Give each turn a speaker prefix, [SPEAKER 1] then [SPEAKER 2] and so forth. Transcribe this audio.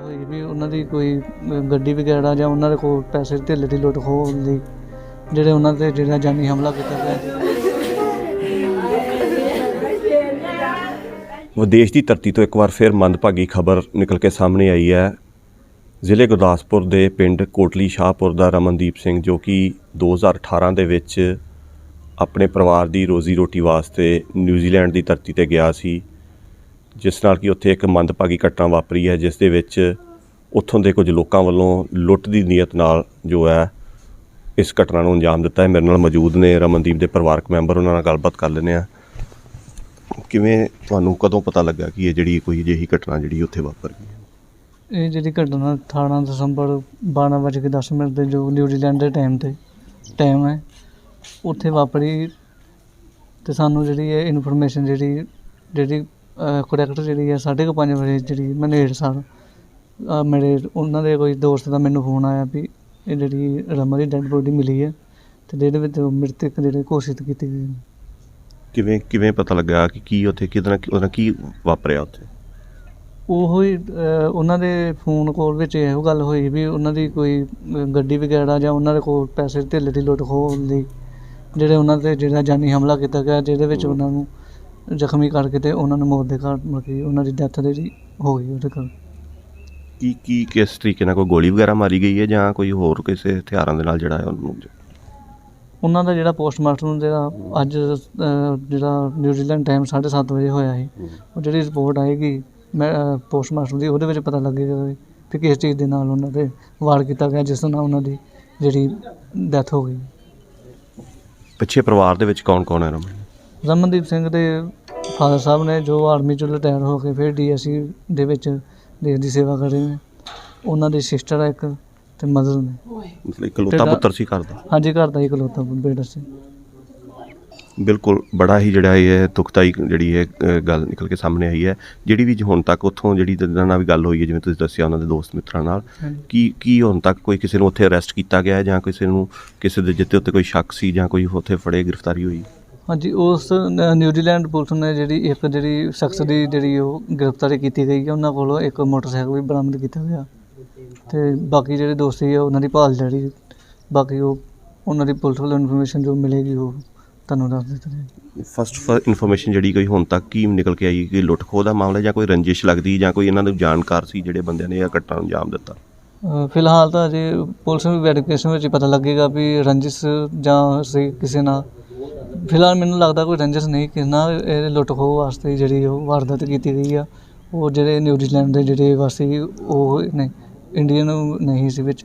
[SPEAKER 1] ਹੋਈ ਵੀ ਉਹਨਾਂ ਦੀ ਕੋਈ ਗੱਡੀ ਵਗੈਰਾ ਜਾਂ ਉਹਨਾਂ ਦੇ ਕੋਲ ਪੈਸੇ ਧੇਲੇ ਦੀ ਲੁੱਟ ਖੋਹ ਲਈ ਜਿਹੜੇ ਉਹਨਾਂ ਤੇ ਜਿਹੜਾ ਜਾਨੀ ਹਮਲਾ ਕੀਤਾ ਗਿਆ।
[SPEAKER 2] ਵਿਦੇਸ਼ ਦੀ ਧਰਤੀ ਤੋਂ ਇੱਕ ਵਾਰ ਫਿਰ ਮੰਦਭਾਗੀ ਖਬਰ ਨਿਕਲ ਕੇ ਸਾਹਮਣੇ ਆਈ ਹੈ। ਜ਼ਿਲ੍ਹੇ ਗੁਰਦਾਸਪੁਰ ਦੇ ਪਿੰਡ ਕੋਟਲੀ ਸ਼ਾਹਪੁਰ ਦਾ ਰਮਨਦੀਪ ਸਿੰਘ, ਜੋ ਕਿ 2018 ਦੇ ਵਿੱਚ ਆਪਣੇ ਪਰਿਵਾਰ ਦੀ ਰੋਜ਼ੀ ਰੋਟੀ ਵਾਸਤੇ ਨਿਊਜ਼ੀਲੈਂਡ ਦੀ ਧਰਤੀ ਤੇ ਗਿਆ ਸੀ। ਜਿਸ ਨਾਲ ਕਿ ਉੱਥੇ ਇੱਕ ਮੰਦਭਾਗੀ ਘਟਨਾ ਵਾਪਰੀ ਹੈ, ਜਿਸ ਦੇ ਵਿੱਚ ਉੱਥੋਂ ਦੇ ਕੁਝ ਲੋਕਾਂ ਵੱਲੋਂ ਲੁੱਟ ਦੀ ਨੀਅਤ ਨਾਲ ਜੋ ਹੈ, ਇਸ ਘਟਨਾ ਨੂੰ ਅੰਜਾਮ ਦਿੱਤਾ ਹੈ। ਮੇਰੇ ਨਾਲ ਮੌਜੂਦ ਨੇ ਰਮਨਦੀਪ ਦੇ ਪਰਿਵਾਰਕ ਮੈਂਬਰ, ਉਹਨਾਂ ਨਾਲ ਗੱਲਬਾਤ ਕਰ ਲੈਂਦੇ ਆ ਕਿਵੇਂ ਤੁਹਾਨੂੰ ਕਦੋਂ ਪਤਾ ਲੱਗਾ ਕਿ ਇਹ ਜਿਹੜੀ ਕੋਈ ਅਜਿਹੀ ਘਟਨਾ ਜਿਹੜੀ ਉੱਥੇ ਵਾਪਰ ਗਈ
[SPEAKER 1] ਇਹ ਜਿਹੜੀ ਘਟਨਾ 18 ਦਸੰਬਰ 12:10 ਮਿੰਟ ਦੇ ਜੋ ਨਿਊਜ਼ੀਲੈਂਡ ਦੇ ਟਾਈਮ ਤੇ ਟਾਈਮ ਹੈ, ਉੱਥੇ ਵਾਪਰੀ ਤੇ ਸਾਨੂੰ ਜਿਹੜੀ ਇਹ ਇਨਫੋਰਮੇਸ਼ਨ ਜਿਹੜੀ ਜਿਹੜੀ ਕਰੈਕਟ ਜਿਹੜੀ ਹੈ ਸਾਢੇ ਕੁ ਪੰਜ ਵਜੇ ਜਿਹੜੀ ਮਨੇੜ ਸਰ ਮੇਰੇ ਉਹਨਾਂ ਦੇ ਕੋਈ ਦੋਸਤ ਦਾ ਮੈਨੂੰ ਫੋਨ ਆਇਆ ਵੀ ਇਹ ਜਿਹੜੀ ਰਮਨ ਦੀ ਡੈਡ ਬੋਡੀ ਮਿਲੀ ਹੈ ਤੇ ਜਿਹਦੇ ਵਿੱਚ ਉਹ ਮ੍ਰਿਤਕ ਜਿਹੜੇ ਘੋਸ਼ਿਤ ਕੀਤੇ ਗਏ ਨੇ।
[SPEAKER 2] ਕਿਵੇਂ ਕਿਵੇਂ ਪਤਾ ਲੱਗਾ ਕਿ ਕੀ ਉੱਥੇ ਕਿਦਾਂ ਉਹਦਾ ਕੀ ਵਾਪਰਿਆ ਉੱਥੇ
[SPEAKER 1] ਉਹੋ ਹੀ ਉਹਨਾਂ ਦੇ ਫੋਨ ਕਾਲ ਵਿੱਚ ਇਹੋ ਗੱਲ ਹੋਈ ਵੀ ਉਹਨਾਂ ਦੀ ਕੋਈ ਗੱਡੀ ਵਗੈਰਾ ਜਾਂ ਉਹਨਾਂ ਦੇ ਕੋਲ ਪੈਸੇ ਧੇਲੇ ਦੀ ਲੁੱਟ ਖੋਹ ਲਈ ਜਿਹੜੇ ਉਹਨਾਂ ਤੇ ਜਿਹੜਾ ਜਾਨੀ ਹਮਲਾ ਕੀਤਾ ਗਿਆ ਜਿਹਦੇ ਵਿੱਚ ਉਹਨਾਂ ਨੂੰ ਜ਼ਖਮੀ ਕਰਕੇ ਤੇ ਉਹਨਾਂ ਨੂੰ ਮੌਤ ਦੇ ਘਾਟ ਮਤਲਬ ਕਿ ਉਹਨਾਂ ਦੀ ਡੈਥ ਜਿਹੜੀ ਹੋ ਗਈ ਉਹਦੇ ਕਾਰਨ
[SPEAKER 2] ਕੀ ਕੀ ਕਿਸ ਤਰੀਕੇ ਨਾਲ ਕੋਈ ਗੋਲੀ ਵਗੈਰਾ ਮਾਰੀ ਗਈ ਹੈ ਜਾਂ ਕੋਈ ਹੋਰ ਕਿਸੇ ਹਥਿਆਰਾਂ ਦੇ ਨਾਲ ਜਿਹੜਾ ਹੈ ਉਹਨੂੰ
[SPEAKER 1] ਉਹਨਾਂ ਦਾ ਜਿਹੜਾ ਪੋਸਟਮਾਰਟਮ ਜਿਹੜਾ ਅੱਜ ਅਹ, ਜਿਹੜਾ ਨਿਊਜ਼ੀਲੈਂਡ ਟਾਈਮ 7:30 ਵਜੇ ਹੋਇਆ ਸੀ ਉਹ ਜਿਹੜੀ ਰਿਪੋਰਟ ਆਏਗੀ ਮੈਂ ਪੋਸਟਮਾਰਟਮ ਦੀ ਉਹਦੇ ਵਿੱਚ ਪਤਾ ਲੱਗੇਗਾ ਵੀ ਕਿ ਕਿਸ ਚੀਜ਼ ਦੇ ਨਾਲ ਉਹਨਾਂ ਤੇ ਵਾਰ ਕੀਤਾ ਗਿਆ ਜਿਸ ਨਾਲ ਉਹਨਾਂ ਦੀ ਜਿਹੜੀ ਡੈਥ ਹੋ ਗਈ।
[SPEAKER 2] ਪਿੱਛੇ ਪਰਿਵਾਰ ਦੇ ਵਿੱਚ ਕੌਣ ਕੌਣ ਹੈ ਰਮਨ?
[SPEAKER 1] ਰਮਨਦੀਪ ਸਿੰਘ ਦੇ ਫਾਦਰ ਸਾਹਿਬ ਨੇ ਜੋ ਆਰਮੀ ਚੋਂ ਰਿਟਾਇਰ ਹੋ ਕੇ ਫਿਰ ਡੀਐਸਸੀ ਦੇ ਵਿੱਚ ਦੇਸ਼ ਦੀ ਸੇਵਾ ਕਰ ਰਹੇ ਨੇ ਉਹਨਾਂ ਦੀ ਸਿਸਟਰ ਹੈ ਇੱਕ ਤੇ ਮਦਰ ਨੇ।
[SPEAKER 2] ਮਤਲਬ ਇਕਲੌਤਾ
[SPEAKER 1] ਤੇਰਾ-
[SPEAKER 2] ਪੁੱਤਰ ਸੀ ਘਰ ਦਾ?
[SPEAKER 1] ਹਾਂਜੀ ਘਰ ਦਾ ਹੀ ਇਕਲੌਤਾ ਬੇਟਾ ਸੀ।
[SPEAKER 2] ਬਿਲਕੁਲ ਬੜਾ ਹੀ ਜਿਹੜਾ ਇਹ ਹੈ ਦੁਖਦਾਈ ਜਿਹੜੀ ਇਹ ਅ, ਗੱਲ ਨਿਕਲ ਕੇ ਸਾਹਮਣੇ ਆਈ ਹੈ ਜਿਹੜੀ ਵੀ ਹੁਣ ਤੱਕ ਉੱਥੋਂ ਜਿਹੜੀ ਜਿਨ੍ਹਾਂ ਨਾਲ ਵੀ ਗੱਲ ਹੋਈ ਹੈ ਜਿਵੇਂ ਤੁਸੀਂ ਦੱਸਿਆ ਉਹਨਾਂ ਦੇ ਦੋਸਤ ਮਿੱਤਰਾਂ ਨਾਲ ਕੀ ਕੀ ਹੁਣ ਤੱਕ ਕੋਈ ਕਿਸੇ ਨੂੰ ਉੱਥੇ ਅਰੈਸਟ ਕੀਤਾ ਗਿਆ ਹੈ ਜਾਂ ਕਿਸੇ ਨੂੰ ਕਿਸੇ ਦੇ ਜਿੱਤੇ ਉੱਤੇ ਕੋਈ ਸ਼ੱਕ ਸੀ ਜਾਂ ਕੋਈ ਉੱਥੇ ਫੜੇ ਗ੍ਰਿਫਤਾਰੀ ਹੋਈ?
[SPEAKER 1] ਹਾਂਜੀ ਉਸ ਨ- ਨਿਊਜ਼ੀਲੈਂਡ ਪੁਲਿਸ ਨੇ ਜਿਹੜੀ ਇੱਕ ਜਿਹੜੀ ਸ਼ਖਸ ਦੀ ਜਿਹੜੀ ਉਹ ਗ੍ਰਿਫਤਾਰੀ ਕੀਤੀ ਗਈ ਹੈ ਉਹਨਾਂ ਕੋਲੋਂ ਇੱਕ ਮੋਟਰਸਾਈਕਲ ਵੀ ਬਰਾਮਦ ਕੀਤਾ ਗਿਆ। ਤੇ ਬਾਕੀ ਜਿਹੜੇ ਦੋਸਤੀ ਆ ਉਹਨਾਂ ਦੀ ਭਾਲ ਜਾਰੀ ਬਾਕੀ ਉਹ ਉਹਨਾਂ ਦੀ ਪੁਲਿਸ ਵੱਲੋਂ ਇਨਫੋਰਮੇਸ਼ਨ ਜੋ ਮਿਲੇਗੀ ਉਹ ਤੁਹਾਨੂੰ ਦੱਸ ਦਿੱਤੀ ਜਾਏਗੀ।
[SPEAKER 2] ਫਸਟ ਇਨਫੋਰਮੇਸ਼ਨ ਜਿਹੜੀ ਕੋਈ ਹੁਣ ਤੱਕ ਕੀ ਨਿਕਲ ਕੇ ਆਈ ਕਿ ਲੁੱਟ ਖੋਹ ਦਾ ਮਾਮਲਾ ਜਾਂ ਕੋਈ ਰੰਜਿਸ਼ ਲੱਗਦੀ ਜਾਂ ਕੋਈ ਇਹਨਾਂ ਦੇ ਜਾਣਕਾਰ ਸੀ ਜਿਹੜੇ ਬੰਦਿਆਂ ਨੇ ਇਹ ਘਟਨਾ ਨੂੰ ਅੰਜਾਮ ਦਿੱਤਾ?
[SPEAKER 1] ਅ, ਫਿਲਹਾਲ ਤਾਂ ਅਜੇ ਪੁਲਿਸ ਨੂੰ ਵੈਰੀਫਿਕੇਸ਼ਨ ਵਿੱਚ ਹੀ ਪਤਾ ਲੱਗੇਗਾ ਵੀ ਰੰਜਿਸ਼ ਜਾਂ ਸੀ ਕਿਸੇ ਨਾਲ ਫਿਲਹਾਲ ਮੈਨੂੰ ਲੱਗਦਾ ਕੋਈ ਰੰਜਿਸ਼ ਨਹੀਂ ਕਿੰਨਾ ਇਹ ਲੁੱਟ ਖੋਹ ਵਾਸਤੇ ਜਿਹੜੀ ਉਹ ਵਾਰਦਾਤ ਕੀਤੀ ਗਈ ਆ, ਉਹ ਜਿਹੜੇ ਨਿਊਜ਼ੀਲੈਂਡ ਦੇ ਜਿਹੜੇ ਵਾਸੀ ਉਹ ਨੇ ਇੰਡੀਅਨ ਨਹੀਂ ਸੀ ਵਿੱਚ।